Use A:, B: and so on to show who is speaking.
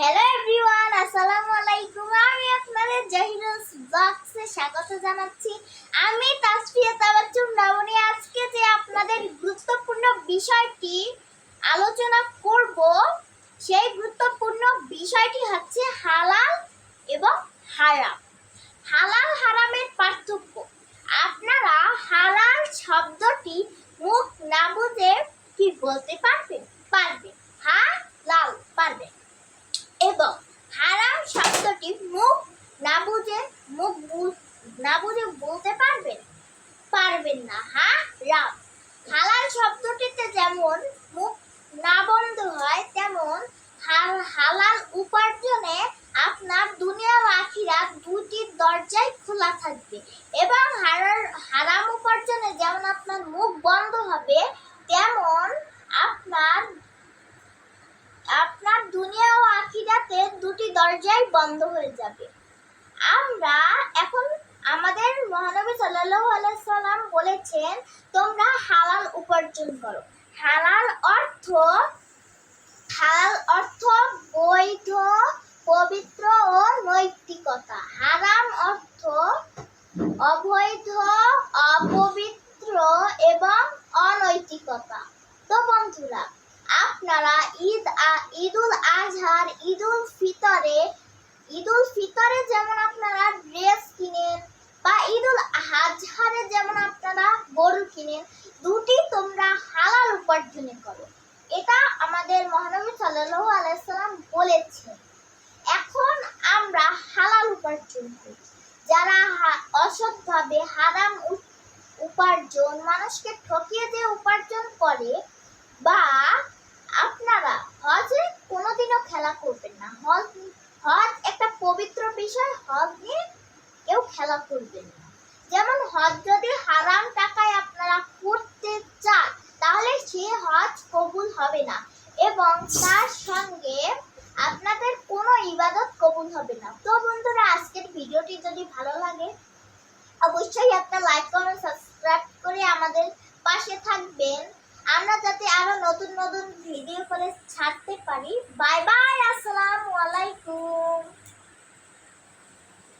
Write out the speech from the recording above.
A: Hello everyone আসসালামু আলাইকুম আমি আপনাদের জাহিরুল ব্লগসে স্বাগত জানাচ্ছি। আমি তাসফিয়া তাবাচ্চুম নামনি আজকে যে আপনাদের গুরুত্বপূর্ণ বিষয়টি আলোচনা করব, সেই গুরুত্বপূর্ণ বিষয়টি হচ্ছে হালাল এবং হারাম। হালাল হারামের পার্থক্য। আপনারা হালাল শব্দটি মুখ না বুঝে কি বলতে পারবেন পারবেন হ্যাঁ লাল পারবেন এবং হারাম শব্দটি মুখ না বুঝে মুখ না বুঝে বলতে পারবেন পারবেন না হ্যাঁ রাম। হালাল শব্দটিতে যেমন মুখ না বন্ধ হয়, তেমন হাল- হালাল উপার্জনে আপনার দুনিয়া ও আখিরাত দুটি দরজাই খোলা থাকবে এবং হারার হারাম উপার্জনে যেমন আপনার মুখ বন্ধ হবে, তেমন আপনার আপনার দুনিয়া ও আখিরাতে দুটি দরজাই বন্ধ হয়ে যাবে। আমরা এখন আমাদের মহানবী সাল্লাম বলেছেন, তোমরা হালাল উপার্জন করো। হালাল অর্থ হালাল অর্থ বৈধ, পবিত্র ও নৈতিকতা। হারাম অর্থ অবৈধ, অপবিত্র এবং অনৈতিকতা। তো বন্ধুরা, আপনারা ঈদ ঈদুল আজহার, ঈদুল ফিতরে ঈদুল ফিতরে যেমন আপনারা ড্রেস কিনেন বা ঈদুল আজহারে যেমন আপনারা কিনেন দুটি তোমরা হালাল উপার্জনে করো। এটা আমাদের মহানবী সাল্লাল্লাহু আলাইহি সাল্লাম বলেছেন। এখন আমরা হালাল উপার্জন করি। যারা অসৎভাবে হারাম উপার্জন, মানুষকে ঠকিয়ে দিয়ে উপার্জন করে, বা আপনারা হজে কোনোদিনও খেলা করবেন না। হজ হজ একটা পবিত্র বিষয়, হজ নিয়ে কেউ খেলা করবেন না। যেমন হজ যদি হারাম টাকায় আপনারা করতে চান, তাহলে সে হজ কবুল হবে না। এবং তার সঙ্গে আপনাদের কোনো ইবাদত কবুল হবে না। তো বন্ধুরা, আজকের ভিডিওটি যদি ভালো লাগে, অবশ্যই একটা লাইক কমেন্ট সাবস্ক্রাইব করে আমাদের পাশে থাকবেন। আমরা যাতে আরও নতুন নতুন ভিডিও করে ছাড়তে পারি। Bye bye